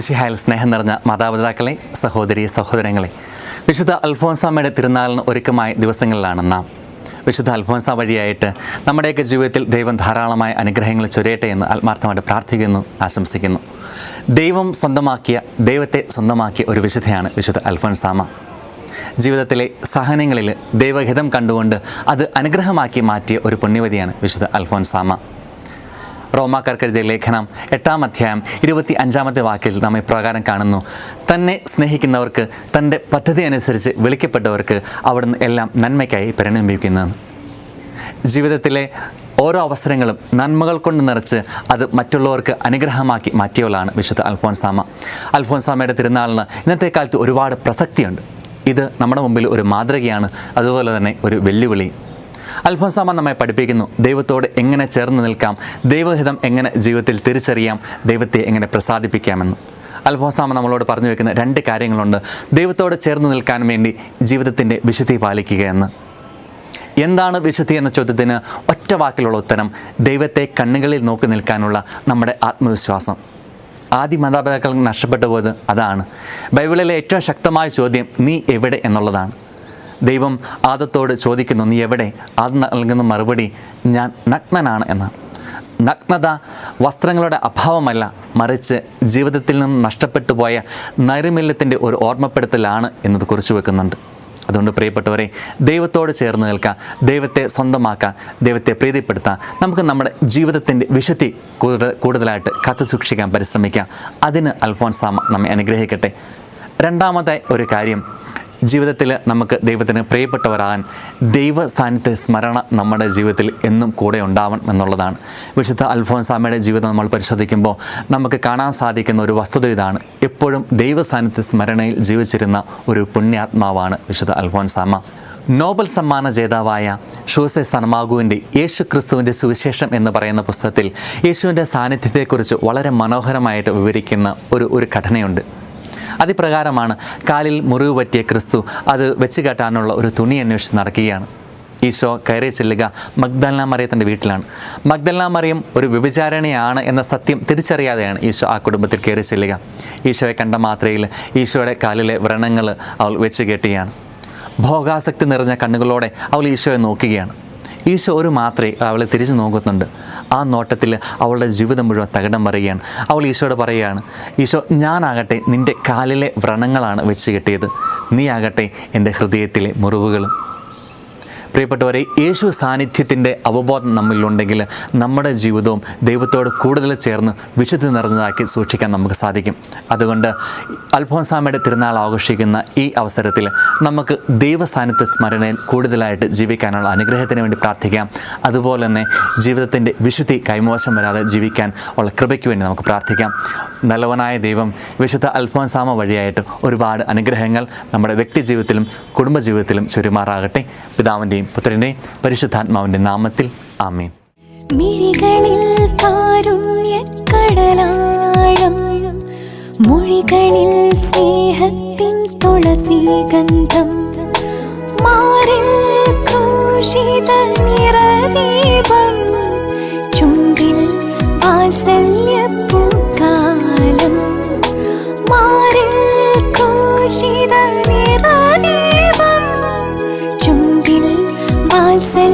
മിശിഹായിൽ സ്നേഹം നിറഞ്ഞ മാതാപിതാക്കളെ സഹോദരി സഹോദരങ്ങളെ വിശുദ്ധ അൽഫോൻസാമ്മയുടെ തിരുനാളിന് ഒരുക്കമായ ദിവസങ്ങളിലാണ് നാം. വിശുദ്ധ അൽഫോൻസ വഴിയായിട്ട് നമ്മുടെയൊക്കെ ജീവിതത്തിൽ ദൈവം ധാരാളമായ അനുഗ്രഹങ്ങൾ ചൊരിയട്ടെ എന്ന് ആത്മാർത്ഥമായിട്ട് പ്രാർത്ഥിക്കുന്നു ആശംസിക്കുന്നു. ദൈവം സ്വന്തമാക്കിയ ദൈവത്തെ സ്വന്തമാക്കിയ ഒരു വിശുദ്ധയാണ് വിശുദ്ധ അൽഫോൻസാമ്മ. ജീവിതത്തിലെ സഹനങ്ങളിൽ ദൈവഹിതം കണ്ടുകൊണ്ട് അത് അനുഗ്രഹമാക്കി മാറ്റിയ ഒരു പുണ്യവതിയാണ് വിശുദ്ധ അൽഫോൻസാമ്മ. റോമാക്കാർക്കെഴുതിയ ലേഖനം എട്ടാം അധ്യായം ഇരുപത്തി അഞ്ചാമത്തെ വാക്കിൽ നമ്മെ ഇപ്രകാരം കാണുന്നു. തന്നെ സ്നേഹിക്കുന്നവർക്ക് തന്റെ പദ്ധതി അനുസരിച്ച് വിളിക്കപ്പെട്ടവർക്ക് അവിടുന്ന് എല്ലാം നന്മയ്ക്കായി പരിണമിപ്പിക്കുന്നത് ജീവിതത്തിലെ ഓരോ അവസരങ്ങളും നന്മകൾ കൊണ്ട് നിറച്ച് അത് മറ്റുള്ളവർക്ക് അനുഗ്രഹമാക്കി മാറ്റിയവളാണ് വിശുദ്ധ അൽഫോൻസാമ. അൽഫോൻസാമയുടെ തിരുനാളിന് ഇന്നത്തെ കാലത്ത് ഒരുപാട് പ്രസക്തിയുണ്ട്. ഇത് നമ്മുടെ മുമ്പിൽ ഒരു മാതൃകയാണ്. അതുപോലെ തന്നെ ഒരു വെല്ലുവിളി. അൽഫോൻസാമ നമ്മെ പഠിപ്പിക്കുന്നു. ദൈവത്തോട് എങ്ങനെ ചേർന്ന് നിൽക്കാം? ദൈവഹിതം എങ്ങനെ ജീവിതത്തിൽ തിരിച്ചറിയാം? ദൈവത്തെ എങ്ങനെ പ്രസാദിപ്പിക്കാമെന്ന്. അൽഫോസാമ നമ്മളോട് പറഞ്ഞു വെക്കുന്ന രണ്ട് കാര്യങ്ങളുണ്ട്. ദൈവത്തോട് ചേർന്ന് നിൽക്കാൻ വേണ്ടി ജീവിതത്തിന്റെ വിശുദ്ധി പാലിക്കുക എന്ന്. എന്താണ് വിശുദ്ധി എന്ന ചോദ്യത്തിന് ഒറ്റ വാക്കിലുള്ള ഉത്തരം. ദൈവത്തെ കണ്ണുകളിൽ നോക്കി നിൽക്കാനുള്ള നമ്മുടെ ആത്മവിശ്വാസം. ആദ്യ മാതാപിതാക്കൾ നഷ്ടപ്പെട്ടു പോയത് അതാണ്. ബൈബിളിലെ ഏറ്റവും ശക്തമായ ചോദ്യം നീ എവിടെ? എന്നുള്ളതാണ്. ദൈവം ആദത്തോട് ചോദിക്കുന്നു നീ എവിടെ? ആദ് നൽകുന്ന മറുപടി ഞാൻ നഗ്നനാണ് എന്നാണ് നഗ്നത വസ്ത്രങ്ങളുടെ അഭാവമല്ല മറിച്ച് ജീവിതത്തിൽ നിന്ന് നഷ്ടപ്പെട്ടു പോയ നൈർമല്യത്തിന്റെ ഒരു ഓർമ്മപ്പെടുത്തലാണ് എന്നത് കുറിച്ച് വെക്കുന്നുണ്ട്. അതുകൊണ്ട് പ്രിയപ്പെട്ടവരെ ദൈവത്തോട് ചേർന്ന് നിൽക്കുക ദൈവത്തെ സ്വന്തമാക്കുക ദൈവത്തെ പ്രീതിപ്പെടുത്താൻ നമുക്ക് നമ്മുടെ ജീവിതത്തിന്റെ വിശുദ്ധി കൂടുതലായിട്ട് കത്തു സൂക്ഷിക്കാൻ പരിശ്രമിക്കുക. അതിന് അൽഫോൻസാമ നമ്മെ അനുഗ്രഹിക്കട്ടെ. രണ്ടാമത്തെ ഒരു കാര്യം ജീവിതത്തിൽ നമുക്ക് ദൈവത്തിന് പ്രിയപ്പെട്ടവരാകാൻ ദൈവ സാന്നിധ്യ സ്മരണ നമ്മുടെ ജീവിതത്തിൽ എന്നും കൂടെ ഉണ്ടാവണം എന്നുള്ളതാണ്. വിശുദ്ധ അൽഫോൻസാമയുടെ ജീവിതം നമ്മൾ പരിശോധിക്കുമ്പോൾ നമുക്ക് കാണാൻ സാധിക്കുന്ന ഒരു വസ്തുത ഇതാണ്. എപ്പോഴും ദൈവ സാന്നിധ്യ സ്മരണയിൽ ജീവിച്ചിരുന്ന ഒരു പുണ്യാത്മാവാണ് വിശുദ്ധ അൽഫോൻസാമ നോബൽ സമ്മാന ജേതാവായ ഷൂസെ സനമാഗുവിന്റെ യേശു ക്രിസ്തുവിന്റെ സുവിശേഷം എന്ന് പറയുന്ന പുസ്തകത്തിൽ യേശുവിന്റെ സാന്നിധ്യത്തെക്കുറിച്ച് വളരെ മനോഹരമായിട്ട് വിവരിക്കുന്ന ഒരു ഒരു ഘടനയുണ്ട്. അതിപ്രകാരമാണ് കാലിൽ മുറിവ് പറ്റിയ ക്രിസ്തു അത് വെച്ച് കെട്ടാനുള്ള ഒരു തുണി അന്വേഷിച്ച് നടക്കുകയാണ്. ഈശോ കയറി ചെല്ലുക മഗ്ദൽന മറിയത്തിന്റെ വീട്ടിലാണ്. മഗ്ദലന മറിയം ഒരു വ്യഭിചാരണയാണ് എന്ന സത്യം തിരിച്ചറിയാതെയാണ് ഈശോ ആ കുടുംബത്തിൽ കയറി ചെല്ലുക. ഈശോയെ കണ്ട മാത്രയിൽ ഈശോയുടെ കാലിലെ വ്രണങ്ങൾ അവൾ വെച്ച് കെട്ടുകയാണ് ഭോഗാസക്തി നിറഞ്ഞ കണ്ണുകളോടെ അവൾ ഈശോയെ നോക്കുകയാണ്. ഈശോ ഒരു മാത്രമേ അവളെ തിരിച്ചു നോക്കുന്നുണ്ട്. ആ നോട്ടത്തിൽ അവളുടെ ജീവിതം മുഴുവൻ തകിടം പറയുകയാണ് അവൾ ഈശോയോട് പറയുകയാണ് ഈശോ ഞാനാകട്ടെ നിന്റെ കാലിലെ വ്രണങ്ങളാണ് വെച്ച് കെട്ടിയത്. നീ ആകട്ടെ എന്റെ ഹൃദയത്തിലെ മുറിവുകളും. പ്രിയപ്പെട്ടവരെ യേശു സാന്നിധ്യത്തിന്റെ അവബോധം നമ്മളിലുണ്ടെങ്കിൽ നമ്മുടെ ജീവിതവും ദൈവത്തോട് കൂടുതൽ ചേർന്ന് വിശുദ്ധി നിറഞ്ഞതാക്കി സൂക്ഷിക്കാൻ നമുക്ക് സാധിക്കും. അതുകൊണ്ട് അൽഫോൻസാമയുടെ തിരുനാൾ ആഘോഷിക്കുന്ന ഈ അവസരത്തിൽ നമുക്ക് ദൈവ സാന്നിധ്യ സ്മരണയിൽ കൂടുതലായിട്ട് ജീവിക്കാനുള്ള അനുഗ്രഹത്തിന് വേണ്ടി പ്രാർത്ഥിക്കാം. അതുപോലെ തന്നെ ജീവിതത്തിന്റെ വിശുദ്ധി കൈമോശം വരാതെ ജീവിക്കാൻ ഉള്ള കൃപയ്ക്ക് വേണ്ടി നമുക്ക് പ്രാർത്ഥിക്കാം. നല്ലവനായ ദൈവം വിശുദ്ധ അൽഫോൻസാമ വഴിയായിട്ട് ഒരുപാട് അനുഗ്രഹങ്ങൾ നമ്മുടെ വ്യക്തി ജീവിതത്തിലും കുടുംബജീവിതത്തിലും ചുരുമാറാകട്ടെ. പിതാവിന്റെയും പുത്രന്റെയും പരിശുദ്ധാത്മാവിന്റെ നാമത്തിൽ ആമീൻ. മിഴികളിൽ കാരുണ്യക്കടലാഴം മൊഴികളിൽ സ്നേഹത്തിൻ തുളസീഗന്ധം മാറിൽ ക്രൂശിത നിറദീപം Sen